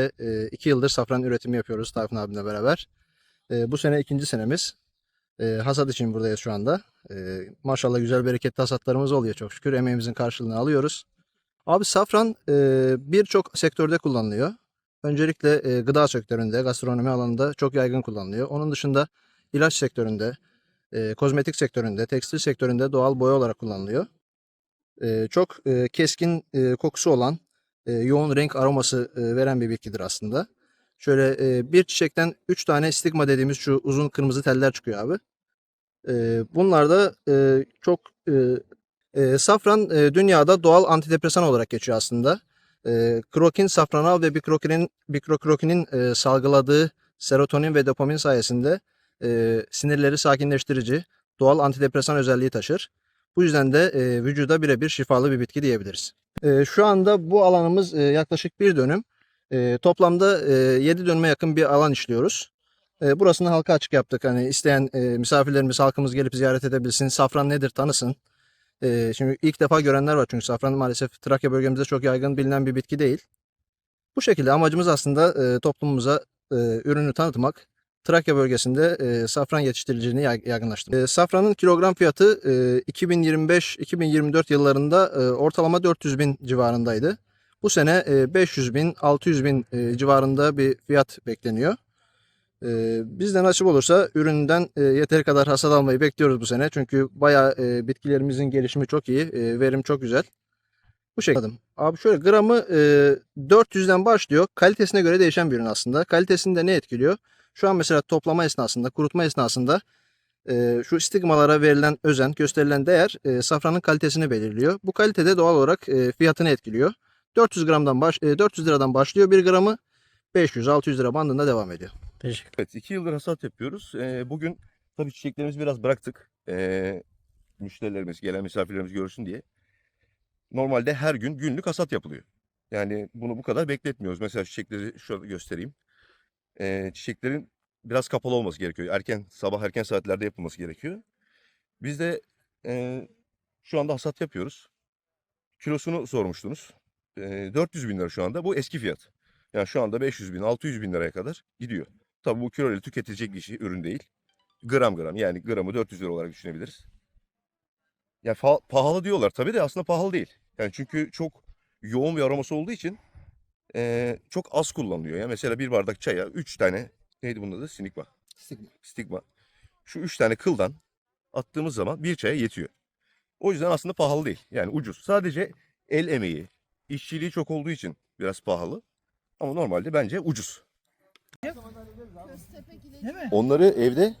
E, yıldır safran üretimi yapıyoruz Tayfun abimle beraber. E, bu sene ikinci senemiz. E, hasat için buradayız şu anda. Maşallah güzel bereketli hasatlarımız oluyor çok şükür. Emeğimizin karşılığını alıyoruz. Abi safran e, birçok sektörde kullanılıyor. Öncelikle e, gıda sektöründe, gastronomi alanında çok yaygın kullanılıyor. Onun dışında ilaç sektöründe, e, kozmetik sektöründe, tekstil sektöründe doğal boya olarak kullanılıyor. Çok keskin kokusu olan, e, yoğun renk aroması e, veren bir bitkidir aslında. Şöyle e, bir çiçekten 3 tane stigma dediğimiz şu uzun kırmızı teller çıkıyor abi. Bunlar da çok safran dünyada doğal antidepresan olarak geçiyor aslında. E, krokin, safranal ve bikrokinin, bikrokrokenin e, salgıladığı serotonin ve dopamin sayesinde sinirleri sakinleştirici, doğal antidepresan özelliği taşır. Bu yüzden de e, vücuda birebir şifalı bir bitki diyebiliriz. E, şu anda bu alanımız e, yaklaşık bir dönüm. E, toplamda e, 7 dönüme yakın bir alan işliyoruz. E, burasını halka açık yaptık. Hani isteyen e, misafirlerimiz, halkımız gelip ziyaret edebilsin. Safran nedir tanısın. Şimdi ilk defa görenler var çünkü safran maalesef Trakya bölgemizde çok yaygın bilinen bir bitki değil. Bu şekilde amacımız aslında e, toplumumuza ürünü tanıtmak. Trakya bölgesinde e, safran yetiştiriciliğini yay- yaygınlaştırmak. E, safranın kilogram fiyatı e, 2025-2024 yıllarında e, ortalama 400 bin civarındaydı. Bu sene e, 500 bin, 600 bin e, civarında bir fiyat bekleniyor. E, bizden nasip olursa üründen e, yeteri kadar hasat almayı bekliyoruz bu sene. Çünkü bayağı e, bitkilerimizin gelişimi çok iyi, e, verim çok güzel. Bu şekilde. Abi şöyle gramı e, 400'den başlıyor. Kalitesine göre değişen bir ürün aslında. Kalitesini de ne etkiliyor? Şu an mesela toplama esnasında, kurutma esnasında e, şu stigmalara verilen özen, gösterilen değer e, safranın kalitesini belirliyor. Bu kalite de doğal olarak e, fiyatını etkiliyor. 400 gramdan baş, e, 400 liradan başlıyor bir gramı 500-600 lira bandında devam ediyor. Teşekkür Evet, iki yıldır hasat yapıyoruz. Bugün tabii çiçeklerimizi biraz bıraktık. Müşterilerimiz, gelen misafirlerimiz görsün diye. Normalde her gün günlük hasat yapılıyor. Yani bunu bu kadar bekletmiyoruz. Mesela çiçekleri şöyle göstereyim. Ee, çiçeklerin biraz kapalı olması gerekiyor. Erken, sabah erken saatlerde yapılması gerekiyor. Biz de e, şu anda hasat yapıyoruz. Kilosunu sormuştunuz. Ee, 400 bin lira şu anda. Bu eski fiyat. Yani şu anda 500 bin, 600 bin liraya kadar gidiyor. Tabii bu kilo ile tüketilecek bir şey, ürün değil. Gram gram yani gramı 400 lira olarak düşünebiliriz. Ya fa- pahalı diyorlar tabii de aslında pahalı değil. Yani çünkü çok yoğun bir aroması olduğu için eee, çok az kullanılıyor. Ya mesela bir bardak çaya 3 tane neydi bunun adı? Sinikma. Stigma. Şu 3 tane kıldan attığımız zaman bir çaya yetiyor. O yüzden aslında pahalı değil. Yani ucuz. Sadece el emeği, işçiliği çok olduğu için biraz pahalı. Ama normalde bence ucuz. Köstebek ile Onları evde